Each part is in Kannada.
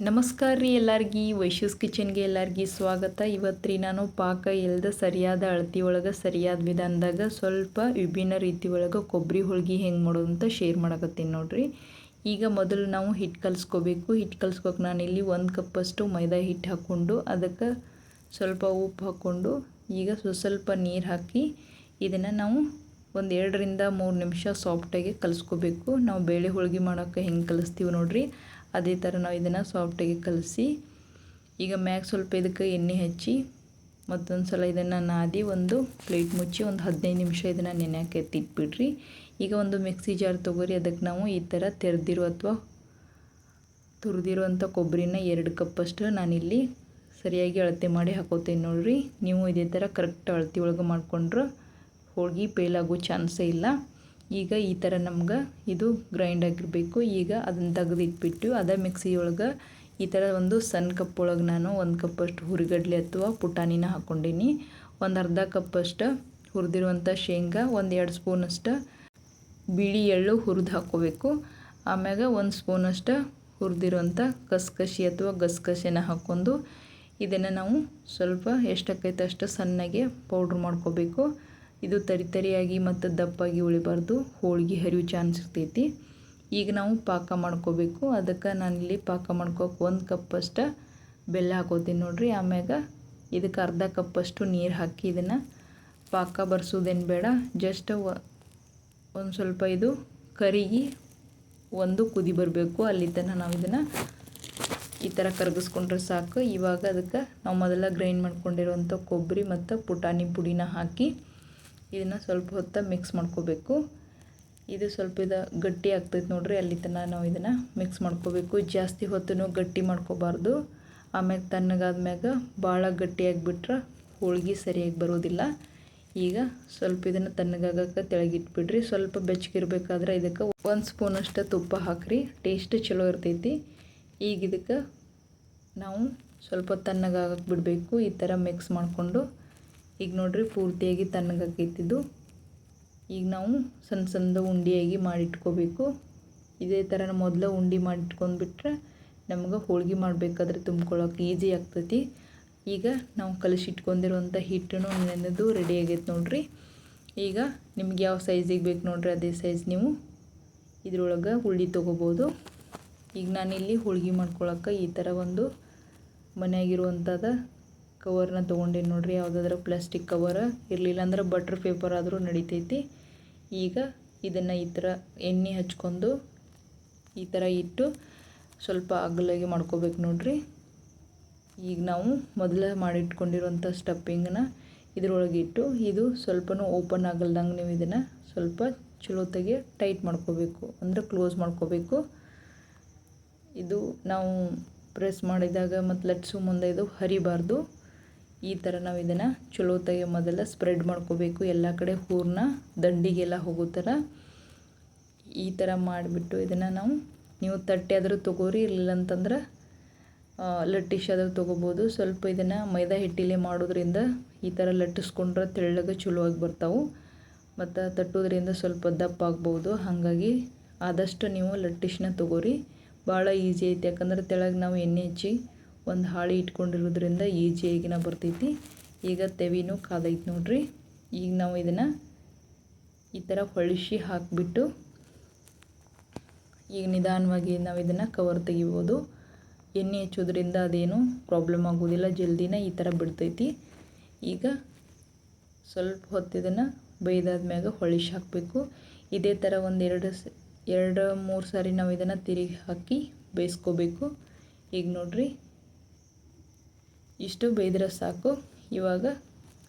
ನಮಸ್ಕಾರ ರೀ ಎಲ್ಲಾರ್ಗಿ, ವೈಶ್ಯೂಸ್ ಕಿಚನ್ಗೆ ಎಲ್ಲಾರ್ಗಿ ಸ್ವಾಗತ. ಇವತ್ತು ರೀ ನಾನು ಪಾಕ ಎಲ್ದ ಸರಿಯಾದ ಅಳತಿ ಒಳಗೆ, ಸರಿಯಾದ ವಿಧಾನದಾಗ ಸ್ವಲ್ಪ ವಿಭಿನ್ನ ರೀತಿ ಒಳಗೆ ಕೊಬ್ಬರಿ ಹೋಳ್ಗೆ ಹೆಂಗೆ ಮಾಡೋದು ಅಂತ ಶೇರ್ ಮಾಡಕತ್ತೀನಿ ನೋಡ್ರಿ. ಈಗ ಮೊದಲು ನಾವು ಹಿಟ್ಟು ಕಲಿಸ್ಕೋಬೇಕು. ಹಿಟ್ಟು ಕಲಿಸ್ಕೋಕೆ ಇಲ್ಲಿ ಒಂದು ಕಪ್ಪಷ್ಟು ಮೈದಾ ಹಿಟ್ಟು ಹಾಕ್ಕೊಂಡು ಅದಕ್ಕೆ ಸ್ವಲ್ಪ ಉಪ್ಪು ಹಾಕ್ಕೊಂಡು ಈಗ ಸ್ವಸ್ವಲ್ಪ ನೀರು ಹಾಕಿ ಇದನ್ನು ನಾವು ಒಂದು ಎರಡರಿಂದ ಮೂರು ನಿಮಿಷ ಸಾಫ್ಟಾಗಿ ಕಲಿಸ್ಕೋಬೇಕು. ನಾವು ಬೇಳೆ ಹೋಳ್ಗೆ ಮಾಡೋಕ್ಕೆ ಹೆಂಗೆ ಕಲಿಸ್ತೀವಿ ನೋಡ್ರಿ. ಅದೇ ಥರ ನಾವು ಇದನ್ನು ಸಾಫ್ಟಾಗಿ ಕಲಸಿ, ಈಗ ಮ್ಯಾಗ ಸ್ವಲ್ಪ ಇದಕ್ಕೆ ಎಣ್ಣೆ ಹಚ್ಚಿ, ಮತ್ತೊಂದು ಸಲ ಇದನ್ನು ನಾದಿ ಒಂದು ಪ್ಲೇಟ್ ಮುಚ್ಚಿ ಒಂದು ಹದಿನೈದು ನಿಮಿಷ ಇದನ್ನು ನೆನೆಯೋಕೆ ಎತ್ತಿಟ್ಬಿಡ್ರಿ. ಈಗ ಒಂದು ಮಿಕ್ಸಿ ಜಾರ್ ತೊಗೊರಿ, ಅದಕ್ಕೆ ನಾವು ಈ ಥರ ತೆರೆದಿರೋ ಅಥವಾ ತುರಿದಿರುವಂಥ ಕೊಬ್ಬರಿನ ಎರಡು ಕಪ್ಪಷ್ಟು ನಾನಿಲ್ಲಿ ಸರಿಯಾಗಿ ಅಳತೆ ಮಾಡಿ ಹಾಕೋತೀನಿ ನೋಡಿರಿ. ನೀವು ಇದೇ ಥರ ಕರೆಕ್ಟ್ ಅಳತೆ ಒಳಗೆ ಮಾಡಿಕೊಂಡ್ರೆ ಹೋಳ್ಗೆ ಪೇಲಾಗೋ ಚಾನ್ಸೇ ಇಲ್ಲ. ಈಗ ಈ ಥರ ನಮ್ಗೆ ಇದು ಗ್ರೈಂಡ್ ಆಗಿರಬೇಕು. ಈಗ ಅದನ್ನು ತೆಗೆದಿಟ್ಬಿಟ್ಟು ಅದೇ ಮಿಕ್ಸಿ ಒಳಗೆ ಈ ಥರ ಒಂದು ಸಣ್ಣ ಕಪ್ ಒಳಗೆ ನಾನು ಒಂದು ಕಪ್ಪಷ್ಟು ಹುರಿಗಡ್ಲೆ ಅಥವಾ ಪುಟಾಣಿನ ಹಾಕ್ಕೊಂಡೀನಿ ಒಂದು ಅರ್ಧ ಕಪ್ಪಷ್ಟು ಹುರಿದಿರುವಂಥ ಶೇಂಗಾ, ಒಂದು ಎರಡು ಸ್ಪೂನಷ್ಟು ಬಿಳಿ ಎಳ್ಳು ಹುರಿದು ಹಾಕ್ಕೋಬೇಕು ಆಮ್ಯಾಗ ಒಂದು ಸ್ಪೂನಷ್ಟು ಹುರಿದಿರುವಂಥ ಕಸ್ಕಸಿ ಅಥವಾ ಗಸಗಸೆನ ಹಾಕ್ಕೊಂಡು ಇದನ್ನು ನಾವು ಸ್ವಲ್ಪ ಎಷ್ಟಕ್ಕೈತೆ ಅಷ್ಟು ಸಣ್ಣಗೆ ಪೌಡ್ರ್ ಮಾಡ್ಕೋಬೇಕು. ಇದು ತರಿ ತರಿಯಾಗಿ ಮತ್ತು ದಪ್ಪಾಗಿ ಉಳಿಬಾರ್ದು, ಹೋಳಿಗೆ ಹರಿವು ಚಾನ್ಸ್ ಇರ್ತೈತಿ. ಈಗ ನಾವು ಪಾಕ ಮಾಡ್ಕೋಬೇಕು. ಅದಕ್ಕೆ ನಾನಿಲ್ಲಿ ಪಾಕ ಮಾಡ್ಕೋಕೆ ಒಂದು ಕಪ್ಪಷ್ಟು ಬೆಲ್ಲ ಹಾಕೋತೀನಿ ನೋಡಿರಿ. ಆಮ್ಯಾಗ ಇದಕ್ಕೆ ಅರ್ಧ ಕಪ್ಪಷ್ಟು ನೀರು ಹಾಕಿ ಇದನ್ನು ಪಾಕ ಬರ್ಸೋದೇನು ಬೇಡ. ಜಸ್ಟ್ ಒಂದು ಸ್ವಲ್ಪ ಇದು ಕರಿಗಿ ಒಂದು ಕುದಿ ಬರಬೇಕು. ಅಲ್ಲಿ ತನಕ ನಾವು ಇದನ್ನು ಈ ಥರ ಕರಗಿಸ್ಕೊಂಡ್ರೆ ಸಾಕು. ಇವಾಗ ಅದಕ್ಕೆ ನಾವು ಮೊದಲ ಗ್ರೈಂಡ್ ಮಾಡ್ಕೊಂಡಿರುವಂಥ ಕೊಬ್ಬರಿ ಮತ್ತು ಪುಟಾಣಿ ಪುಡಿನ ಹಾಕಿ ಇದನ್ನು ಸ್ವಲ್ಪ ಹೊತ್ತ ಮಿಕ್ಸ್ ಮಾಡ್ಕೋಬೇಕು. ಇದು ಸ್ವಲ್ಪ ಇದು ಗಟ್ಟಿ ಆಗ್ತೈತೆ ನೋಡ್ರಿ, ಅಲ್ಲಿ ತನಕ ನಾವು ಇದನ್ನು ಮಿಕ್ಸ್ ಮಾಡ್ಕೋಬೇಕು. ಜಾಸ್ತಿ ಹೊತ್ತು ಗಟ್ಟಿ ಮಾಡ್ಕೋಬಾರ್ದು. ಆಮ್ಯಾಗ ತಣ್ಣಗಾದ್ಮ್ಯಾಗ ಭಾಳ ಗಟ್ಟಿಯಾಗಿಬಿಟ್ರೆ ಹೋಳ್ಗೆ ಸರಿಯಾಗಿ ಬರೋದಿಲ್ಲ. ಈಗ ಸ್ವಲ್ಪ ಇದನ್ನು ತಣ್ಣಗಾಗಕ್ಕೆ ತೆಳಗಿಟ್ಬಿಡ್ರಿ. ಸ್ವಲ್ಪ ಬೆಚ್ಚಗಿರ್ಬೇಕಾದ್ರೆ ಇದಕ್ಕೆ ಒಂದು ಸ್ಪೂನಷ್ಟು ತುಪ್ಪ ಹಾಕ್ರಿ. ಟೇಸ್ಟ್ ಚಲೋ ಇರ್ತೈತಿ. ಈಗ ಇದಕ್ಕೆ ನಾವು ಸ್ವಲ್ಪ ತಣ್ಣಗಾಗಕ್ಕೆ ಬಿಡಬೇಕು. ಈ ಥರ ಮಿಕ್ಸ್ ಮಾಡಿಕೊಂಡು ಈಗ ನೋಡ್ರಿ ಪೂರ್ತಿಯಾಗಿ ತಣ್ಣಗಾಕೈತಿದ್ದು ಈಗ ನಾವು ಸಣ್ಣ ಸಣ್ಣದ ಉಂಡೆಯಾಗಿ ಮಾಡಿಟ್ಕೋಬೇಕು. ಇದೇ ಥರ ಮೊದಲು ಉಂಡೆ ಮಾಡಿಟ್ಕೊಂಡ್ಬಿಟ್ರೆ ನಮ್ಗೆ ಹೋಳ್ಗೆ ಮಾಡಬೇಕಾದ್ರೆ ತುಂಬ್ಕೊಳ್ಳೋಕೆ ಈಸಿ ಆಗ್ತೈತಿ. ಈಗ ನಾವು ಕಲಸಿಟ್ಕೊಂಡಿರುವಂಥ ಹಿಟ್ಟನ್ನು ನೆನೆದು ರೆಡಿ ಆಗೈತೆ ನೋಡಿರಿ. ಈಗ ನಿಮ್ಗೆ ಯಾವ ಸೈಜಿಗೆ ಬೇಕು ನೋಡಿರಿ ಅದೇ ಸೈಜ್ ನೀವು. ಇದ್ರೊಳಗೆ ಹುಳ್ಳಿ ತೊಗೋಬೋದು. ಈಗ ನಾನಿಲ್ಲಿ ಹೋಳ್ಗೆ ಮಾಡ್ಕೊಳಕ್ಕೆ ಈ ಥರ ಒಂದು ಮನೆಯಾಗಿರುವಂಥದ್ದು ಕವರ್ನ ತೊಗೊಂಡೇನಿ ನೋಡ್ರಿ, ಯಾವುದಾದ್ರೂ ಪ್ಲಾಸ್ಟಿಕ್ ಕವರ್ ಇರಲಿಲ್ಲ ಅಂದ್ರೆ ಬಟ್ರ್ ಪೇಪರ್ ಆದರೂ ನಡಿತೈತಿ. ಈಗ ಇದನ್ನು ಈ ಥರ ಎಣ್ಣೆ ಹಚ್ಕೊಂಡು ಈ ಥರ ಇಟ್ಟು ಸ್ವಲ್ಪ ಅಗಲಾಗಿ ಮಾಡ್ಕೋಬೇಕು ನೋಡ್ರಿ. ಈಗ ನಾವು ಮೊದಲೇ ಮಾಡಿಟ್ಕೊಂಡಿರೋಂಥ ಸ್ಟಪ್ಪಿಂಗನ್ನ ಇದರೊಳಗೆ ಇಟ್ಟು ಇದು ಸ್ವಲ್ಪನೂ ಓಪನ್ ಆಗಲ್ದಂಗೆ ನೀವು ಇದನ್ನು ಸ್ವಲ್ಪ ಚಲೋತ್ತಾಗಿ ಟೈಟ್ ಮಾಡ್ಕೋಬೇಕು, ಅಂದರೆ ಕ್ಲೋಸ್ ಮಾಡ್ಕೋಬೇಕು. ಇದು ನಾವು ಪ್ರೆಸ್ ಮಾಡಿದಾಗ ಮತ್ತು ಲಟ್ಸು ಮುಂದೆ ಇದು ಹರಿಬಾರ್ದು. ಈ ಥರ ನಾವು ಇದನ್ನು ಚಲೋತ್ತಾಗಿ ಮೊದಲ ಸ್ಪ್ರೆಡ್ ಮಾಡ್ಕೋಬೇಕು. ಎಲ್ಲ ಕಡೆ ಹೂರ್ನ ದಂಡಿಗೆಲ್ಲ ಹೋಗೋ ಥರ ಈ ಥರ ಮಾಡಿಬಿಟ್ಟು ಇದನ್ನು ನಾವು ನೀವು ತಟ್ಟೆ ಆದರೂ ತೊಗೋರಿ ಇರಲಿಲ್ಲ ಅಂತಂದ್ರೆ ಲಟ್ಟಿಶ್ ಆದರೂ ತೊಗೋಬೋದು. ಸ್ವಲ್ಪ ಇದನ್ನು ಮೈದಾ ಹಿಟ್ಟಿಲೆ ಮಾಡೋದ್ರಿಂದ ಈ ಥರ ಲಟ್ಟಿಸ್ಕೊಂಡ್ರೆ ತೆಳ್ಳಗೆ ಚಲೋ ಆಗಿ ಬರ್ತಾವೆ. ಮತ್ತು ತಟ್ಟೋದ್ರಿಂದ ಸ್ವಲ್ಪ ದಪ್ಪ ಆಗ್ಬೋದು. ಹಾಗಾಗಿ ಆದಷ್ಟು ನೀವು ಲಟ್ಟಿಶ್ನ ತೊಗೋರಿ. ಭಾಳ ಈಸಿ ಐತೆ. ಯಾಕಂದ್ರೆ ತೆಳಗೆ ನಾವು ಎಣ್ಣೆ ಹಚ್ಚಿ ಒಂದು ಹಾಳಿ ಇಟ್ಕೊಂಡಿರೋದ್ರಿಂದ ಈಜಿಯಾಗಿನ ಬರ್ತೈತಿ. ಈಗ ತೆವಿನೂ ಕಾದೈತಿ ನೋಡ್ರಿ. ಈಗ ನಾವು ಇದನ್ನು ಈ ಥರ ಹೊಳಿಸಿ ಹಾಕಿಬಿಟ್ಟು ಈಗ ನಿಧಾನವಾಗಿ ನಾವು ಇದನ್ನು ಕವರ್ ತೆಗಿಬೋದು. ಎಣ್ಣೆ ಹಚ್ಚೋದ್ರಿಂದ ಅದೇನು ಪ್ರಾಬ್ಲಮ್ ಆಗೋದಿಲ್ಲ, ಜಲ್ದಿನ ಈ ಥರ ಬಿಡ್ತೈತಿ. ಈಗ ಸ್ವಲ್ಪ ಹೊತ್ತಿದನ್ನು ಬೈದಾದ ಮ್ಯಾಗ ಹೊಳಿಸಿ ಹಾಕಬೇಕು. ಇದೇ ಥರ ಒಂದೆರಡು ಎರಡು ಮೂರು ಸಾರಿ ನಾವು ಇದನ್ನು ತಿರುಗಿ ಹಾಕಿ ಬೇಯಿಸ್ಕೋಬೇಕು. ಈಗ ನೋಡ್ರಿ. ಇಷ್ಟು ಬೇಯ್ದ್ರೆ ಸಾಕು. ಇವಾಗ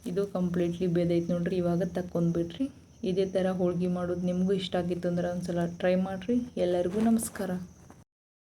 ಇದು ಕಂಪ್ಲೀಟ್ಲಿ ಬೇದೈತೆ ನೋಡ್ರಿ. ಇವಾಗ ತಕ್ಕೊಂಡ್ಬಿಟ್ರಿ ಇದೇ ಥರ ಹೋಳ್ಗೆ ಮಾಡೋದು ನಿಮಗೂ ಇಷ್ಟ ಆಗಿತ್ತು ಅಂದ್ರೆ ಒಂದು ಸಲ ಟ್ರೈ ಮಾಡಿರಿ. ಎಲ್ಲರಿಗೂ ನಮಸ್ಕಾರ.